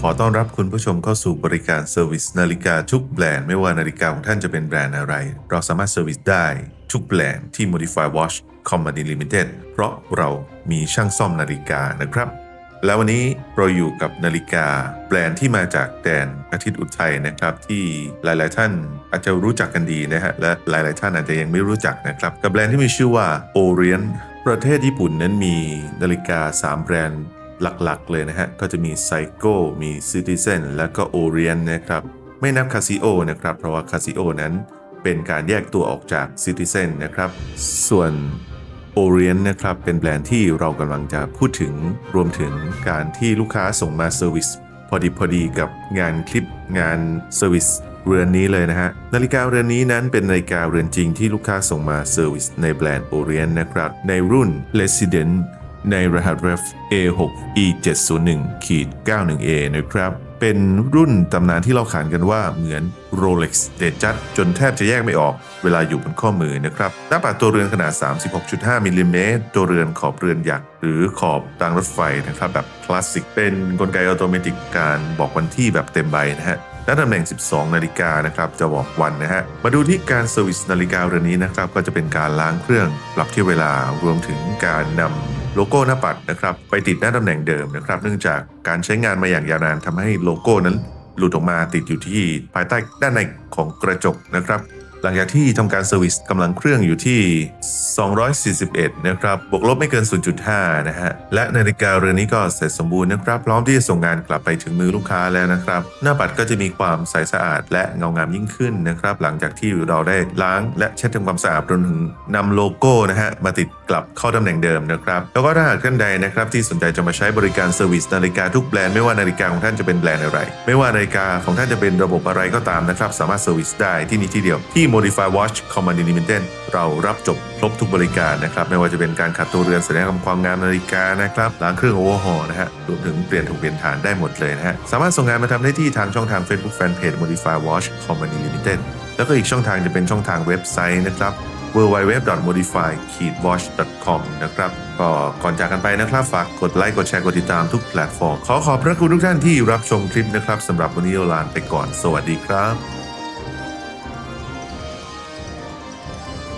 ขอต้อนรับคุณผู้ชมเข้าสู่บริการเซอร์วิสนาฬิกาทุกแบรนด์ไม่ว่านาฬิกาของท่านจะเป็นแบรนด์อะไร เราสามารถเซอร์วิสได้ทุกแบรนด์ที่ Modify Watch Company Limited เพราะเรามีช่างซ่อมนาฬิกานะครับ แล้ววันนี้เราอยู่กับนาฬิกา แบรนด์ที่มาจากแดนอาทิตย์อุทัยนะครับ ที่หลาย ๆ ท่านอาจจะรู้จักกันดีนะฮะและหลาย ๆ ท่านอาจจะยังไม่รู้จักนะครับ กับแบรนด์ที่มีชื่อว่า Orient ประเทศญี่ปุ่นนั้นมีนาฬิกา 3 แบรนด์ หลักๆ เลยนะฮะ ก็จะมี Seiko มี Citizen และก็ Orient นนะครับ ไม่นับ Casio นะครับ เพราะว่า Casio นั้นเป็นการแยกตัวออกจาก Citizen นะครับ ส่วน Orient นนะครับ เป็นแบรนด์ที่เรากำลังจะพูดถึงรวมถึงการที่ลูกค้าส่งมาเซอร์วิสพอดีพอดีกับงานคลิปงานเซอร์วิสเรือนนี้เลยนะฮะ นาฬิกาเรือนนี้นั้นเป็นนาฬิกาเรือนจริงที่ลูกค้าส่งมาเซอร์วิสในแบรนด์ Orient นะครับ ในรุ่น Resident ในรหัส ref A6 E701 ขีด 91A นะครับ เป็นรุ่นตำนานที่เราขานกันว่าเหมือน Rolex เดจัดจนแทบจะแยกไม่ออกเวลาอยู่บนข้อมือนะครับ หน้าปัดตัวเรือนขนาด 36.5มิลลิเมตรตัวเรือนขอบเรือนหยัก หรือขอบรางรถไฟนะครับ แบบคลาสสิก เป็นกลไกอัตโนมัติการบอกวันที่แบบเต็มใบนะฮะและตำแหน่ง 12 นาฬิกานะครับ จะบอกวันนะฮะ มาดูที่การเซอร์วิสนาฬิกาเรือนนี้นะครับ ก็จะเป็นการล้างเครื่อง ปรับที่เวลารวมถึงการนำ โลโก้หน้าปัดนะครับไปติดหน้าตำแหน่งเดิมนะครับเนื่องจากการใช้งานมาอย่างยาวนานทำให้โลโก้นั้นหลุดออกมาติดอยู่ที่ภายใต้ด้านในของกระจกนะครับ ลังจากที่ทำการเซอร์วิสกำลังเครื่องอยู่ที่ 241 นะครับ บวกลบไม่เกิน 0.5 นะฮะ และนาฬิกาเรือนนี้ก็เสร็จสมบูรณ์นะครับ พร้อมที่จะส่งงานกลับไปถึงมือลูกค้าแล้วนะครับ หน้าปัดก็จะมีความใสสะอาดและเงางามยิ่งขึ้นนะครับ หลังจากที่เราได้ล้างและเช็ดทำความสะอาดรวมถึงนำโลโก้นะฮะมาติดกลับเข้าตำแหน่งเดิมนะครับ แล้วก็ถ้าหากท่านใดนะครับที่สนใจจะมาใช้บริการเซอร์วิสนาฬิกาทุกแบรนด์ไม่ว่านาฬิกาของท่านจะเป็นแบรนด์อะไร ไม่ว่านาฬิกาของท่านจะเป็นระบบอะไรก็ตามนะครับ สามารถเซอร์วิสได้ที่นี่ที่เดียวที่ Modify Watch Company Limited เรารับจบครบทุกบริการนะครับ ไม่ว่าจะเป็นการขัดตัวเรือนแสดงความงามนาฬิกานะครับล้างเครื่องโอเวอร์ฮอลนะฮะรวมถึงเปลี่ยนถุงเปลี่ยนฐานได้หมดเลยนะฮะ สามารถส่งงานมาทำได้ที่ทางช่องทาง Facebook Fanpage Modify Watch Company Limited แล้วก็อีกช่องทางจะเป็นช่องทางเว็บไซต์นะครับ www.modify-watch.com นะครับก็ก่อนจากกันไปนะครับ ฝากกดไลค์ กดแชร์ กดติดตามทุกแพลตฟอร์ม ขอขอบพระคุณทุกท่านที่รับชมคลิปนะครับสำหรับวันนี้เราลาไปก่อน สวัสดีครับ